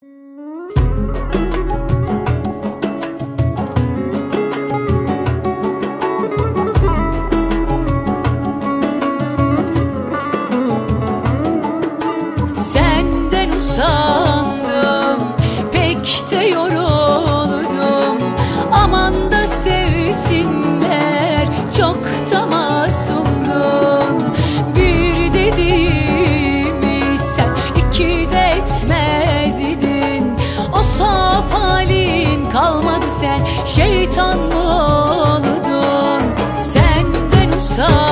Senden sen şeytan mı oldun. Senden usandım